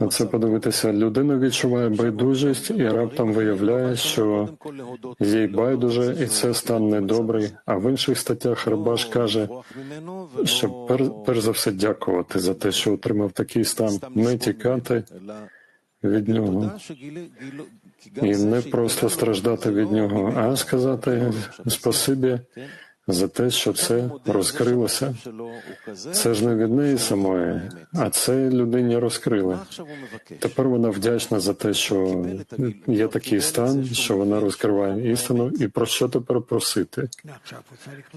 На це подивитися, людина відчуває байдужість і раптом виявляє, що їй байдуже, і це стан недобрий. А в інших статтях Рабаш каже, що пер, перш за все дякувати за те, що отримав такий стан, не тікати від нього і не просто страждати від нього, а сказати спасибі за те, що це розкрилося. Це ж не від неї самої, а це людині розкрили. Тепер вона вдячна за те, що є такий стан, що вона розкриває істину, і про що тепер просити.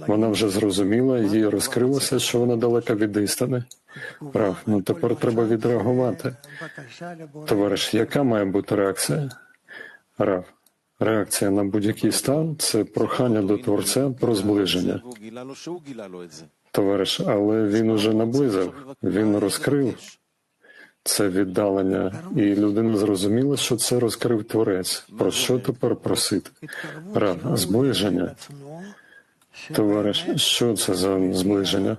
Вона вже зрозуміла, їй розкрилося, що вона далека від істини. Прав, ну тепер треба відреагувати. Товариш, яка має бути реакція? Рав. Реакція на будь-який стан це прохання до Творця про зближення. Товариш, але він уже наблизив, він розкрив це віддалення, і людина зрозуміла, що це розкрив Творець. Про що тепер просити? Рав, зближення. Товариш, що це за зближення?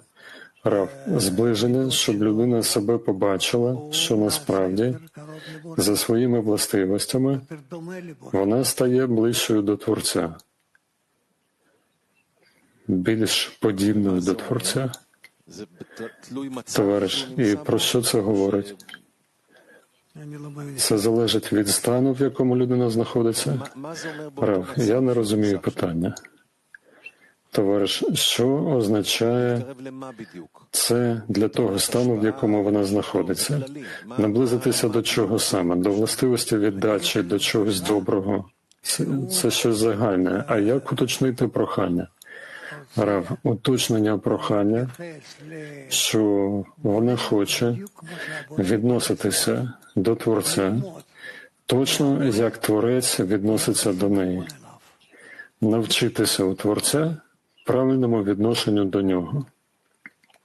Рав, зближення, щоб людина себе побачила, що насправді за своїми властивостями вона стає ближчою до Творця, більш подібною до Творця. Товариш, і про що це говорить? Це залежить від стану, в якому людина знаходиться. Рав, я не розумію питання. Товариш, що означає це для того стану, в якому вона знаходиться? Наблизитися до чого саме? До властивості віддачі, до чогось доброго. Це, це щось загальне. А як уточнити прохання? Рав, уточнення прохання, що вона хоче відноситися до Творця, точно як Творець відноситься до неї, навчитися у Творця правильному відношенню до нього.